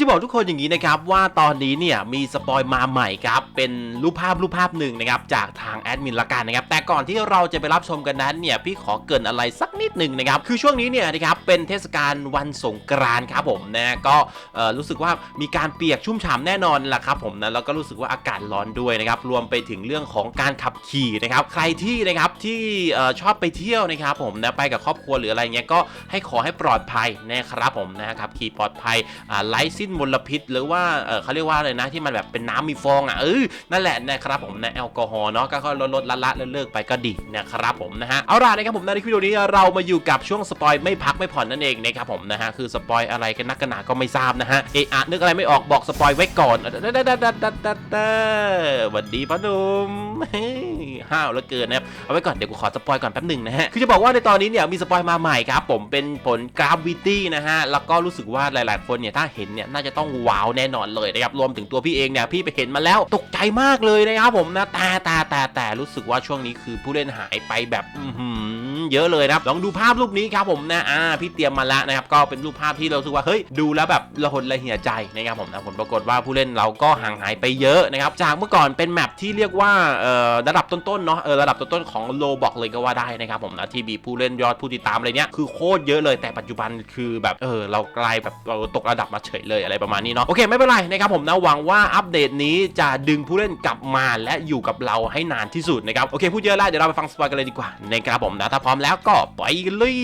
ือจะบอกทุกคนอย่างนี้นะครับว่าตอนนี้เนี่ยมีสปอยมาใหม่ครับเป็นรูปภาพรูปภาพหนึ่งนะครับจากทางแอดมินละกันนะครับแต่ก่อนที่เราจะไปรับชมกันนั้นเนี่ยพี่ขอเกินอะไรสักนิดหนึ่งนะครับคือช่วงนี้เนี่ยนะครับเป็นเทศกาลวันสงกรานต์ครับผมนะก็รู้สึกว่ามีการเปียกชุ่มฉ่ำแน่นอนแหละครับผมนะแล้วก็รู้สึกว่าอากาศร้อนด้วยนะครับรวมไปถึงเรื่องของการขับขี่นะครับใครที่นะครับที่ชอบไปเที่ยวนะครับผมนะไปกับครอบครัวหรืออะไรเงี้ยก็ให้ขอให้ปลอดภัยนะครับผมนะครับขี่ปลอดภัยอ่าไร้สิ้นมลพิษ หรือว่าเออเขาเรียกว่าอะไรนะที่มันแบบเป็นน้ำมีฟองอะเออนั่นแหละนะครับผมนะแอลกอฮอล์เนาะก็ค่อยลดลดละละเลิกไปก็ดีนะครับผมนะฮะเอาล่ะนะครับผมในคลิปวิดีโอนี้เรามาอยู่กับช่วงสปอยไม่พักไม่ผ่อนนั่นเองนะครับผมนะฮะคือสปอยอะไรกันนักกันหนาก็ไม่ทราบนะฮะเอะอะนึกอะไรไม่ออกบอกสปอยไว้ก่อนเด้อเด้อเด้อเด้อเด้อเด้อเด้อสวัสดีพ่อหนุ่มเฮ้ย ห้าวเหลือเกินนะครับเอาไว้ก่อนเดี๋ยวกูขอสปอยก่อนแป๊บหนึ่งนะฮะคือจะบอกว่าในตอนนี้เนี่ยมีสปอยมาใหม่ครับผมเป็นผลกราฟวิตี้นะฮะแล้วก็รู้สึกว่าหลาย ๆ คนเนี่ยถ้าเห็นเนี่ยน่าจะต้องว้าวแน่นอนเลยนะครับรวมถึงตัวพี่เองเนี่ยพี่ไปเห็นมาแล้วตกใจมากเลยนะครับผมนะแต่แต่แต่แต่รู้สึกว่าช่วงนี้คือผู้เล่นหายไปแบบอืเยอะเลยนะครับลองดูภาพรูปนี้ครับผมนะอ่าพี่เตรียมมาแล้วนะครับก็เป็นรูปภาพที่เรารู้สึกว่าเฮ้ยดูแล้วแบบระหดระเหี่ยใจนะครับผมนะผลปรากฏว่าผู้เล่นเราก็ห่างหายไปเยอะนะครับจากเมื่อก่อนเป็นแมปที่เรียกว่าระดับต้นๆเนาะเออระดับต้นๆของโลบอกเลยก็ว่าได้นะครับผมนะที่มีผู้เล่นยอดผู้ติดตามอะไรเนี้ยคือโคตรเยอะเลยแต่ปัจจุบันคือแบบเออเรากลายแบบเราตกระดับมาเฉยเลยอะไรประมาณนี้เนาะโอเคไม่เป็นไรนะครับผมนะหวังว่าอัปเดตนี้จะดึงผู้เล่นกลับมาและอยู่กับเราให้นานที่สุดนะครับโอเคพูดเยอะแล้วเดี๋ยวเราไปฟังสปอยกันเลยดีกว่านะครับผมนะถ้าพร้อมแล้วก็ไปเลย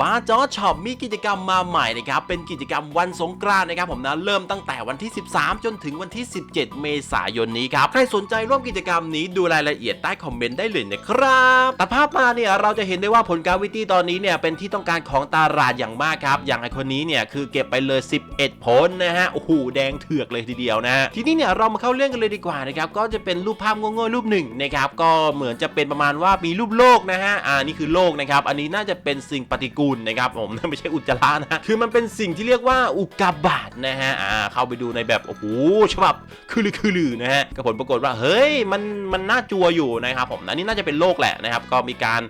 บาจอช็อปมีกิจกรรมมาใหม่นะครับเป็นกิจกรรมวันสงกรานต์นะครับผมนะเริ่มตั้งแต่วันที่ 13 จนถึงวันที่ 17 เมษายนนี้ครับใครสนใจร่วมกิจกรรมนี้ดูรายละเอียดใต้คอมเมนต์ได้เลยนะครับตัดภาพมาเนี่ยเราจะเห็นได้ว่าผลการวิตี้ตอนนี้เนี่ยเป็นที่ต้องการของตลาดอย่างมากครับ อย่างไอคนนี้เนี่ยคือเก็บไปเลย 11 ผลนะฮะโอ้โหแดงเถือกเลยทีเดียวนะทีนี้เนี่ยเรามาเข้าเรื่องกันเลยดีกว่านะครับก็จะเป็นรูปภาพโง่ๆรูปหนึ่งนะครับก็เหมือนจะเป็นประมาณว่ามีรูปโลกนะฮะอ่านี่คือโลกนะครับอันนี้น่าจะเป็นสิ่งปฏิกูลนะครับผมไม่ใช่อุจจาระนะคือมันเป็นสิ่งที่เรียกว่าอุกกาบาตนะฮะอ่าเข้าไปดูในแบบโอ้โหฉบับคือลือคือลือนะฮะก็ผลปรากฏว่าเฮ้ยมันมันน่าจัวอยยู่นะครับผมอันนี้น่าจะเป็นโลกแหละนะครับก็มีการ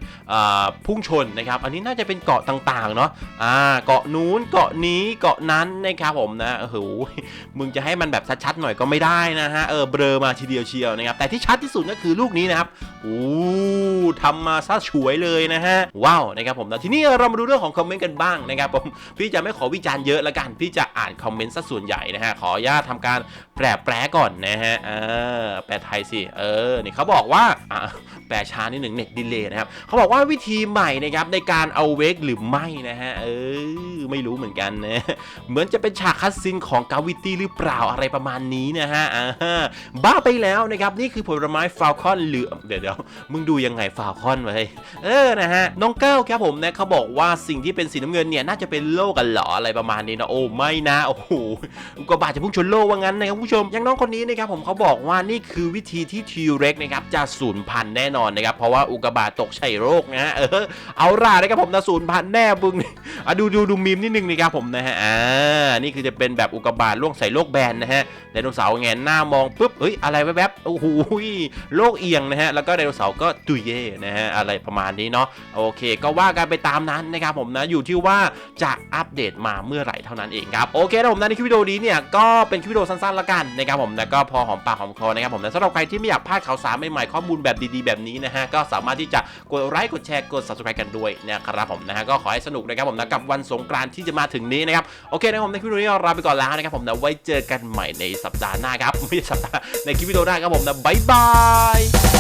พุ่งชนนะครับอันนี้น่าจะเป็นเกาะต่างๆเนาะอ่าเกาะนู้นเกาะนี้เกาะนั้นนะครับผมนะโอ้โหมึงจะให้มันแบบชัดๆหน่อยก็ไม่ได้นะฮะเออเบลอมาทีเดียวเชียวนะครับแต่ที่ชัดที่สุดก็คือลูกนี้นะครับโอ้ทำมาซะฉวยเลยนะฮะว้าวนะครับผมนะทีนี้เรามาดูเรื่องของคอมเมนต์กันบ้างนะครับผมพี่จะไม่ขอวิจารณ์เยอะละกัน พี่จะอ่านคอมเมนต์ซะส่วนใหญ่นะฮะขออนุญาตทำการแปลแปลก่อนนะฮะเออแปลไทยสิเออนี่เขาบอกว่าอะแปลช้านิดหนึ่งเน็ตดีเลย์นะครับเขาบอกว่าวิธีใหม่นะครับในการเอาเวกหรือไม่นะฮะเออไม่รู้เหมือนกันนะเหมือนจะเป็นฉากคัสซินของกาวิตี้หรือเปล่าอะไรประมาณนี้นะฮะอ่าบ้าไปแล้วนะครับนี่คือผลไม้ฟาลคอนหรือเดี๋ยวเดี๋ยวมึงดูยังไงฟาลคอนไว้เออนะฮะน้องเก้าครับผมนะเขาบอกว่าสิ่งที่เป็นสีน้ำเงินเนี่ยน่าจะเป็นโลกกันหรออะไรประมาณนี้นะโอ้ไม่นะโอ้โหกกาบาจะพุ่งชนโลกว่างั้นนะครับผู้ชมอย่างน้องคนนี้นะครับผมเขาบอกว่านี่คือวิธีที่ทีเร็กนะครับจะสูญพันธุ์แน่นอนนะครับ เพราะว่าอุกกาบาตตกใช่โรคนะฮะเออเอาล่ะนะครับผมนะสูญพันธุ์แน่บึงอะดูดูดูมีมนิดนึงนะครับผมนะฮะอ่านี่คือจะเป็นแบบอุกกาบาตล่วงใส่โลกแบนนะฮะไดโนเสาร์แงนหน้ามองปุ๊บเฮ้ยอะไรแวบๆโอ้โหโลกเอียงนะฮะแล้วก็ไดโนเสาร์ก็ตุยเย่นะฮะอะไรประมาณนี้เนาะโอเค ก็ว่ากันไปตามนั้นนะครับผมนะอยู่ที่ว่าจะอัปเดตมาเมื่อไหร่เท่านั้นเองครับโอเคนะผมนะในคลิปวิดีโอนี้เนี่ยก็เป็นคลิปวิดีโอสั้นๆละกันนะครับผมแล้วก็พอหอมปากหอมคอนะครับผมนะสำหรับใครที่ไม่อยากพลาดข่าวสารใหม่ๆข้อมูลแบบดีๆ แบบนี้นะฮะก็สามารถที่จะกดไลค์กดแชร์กด subscribe กันด้วยนะครับผมนะฮะก็ขอให้สนุกนะครับผมนะกับวันสงกรานต์ที่จะมาถึงนี้นะครับโอเคนะครับผมในคลิปวิดีโอนี้เราลาไปก่อนแล้วนะครับผมนะไว้เจอกันใหม่ในสัปดาห์หน้าครับไม่ใช่สัปดาห์ในคลิปวิดีโอหน้าครับผมนะบ๊ายบาย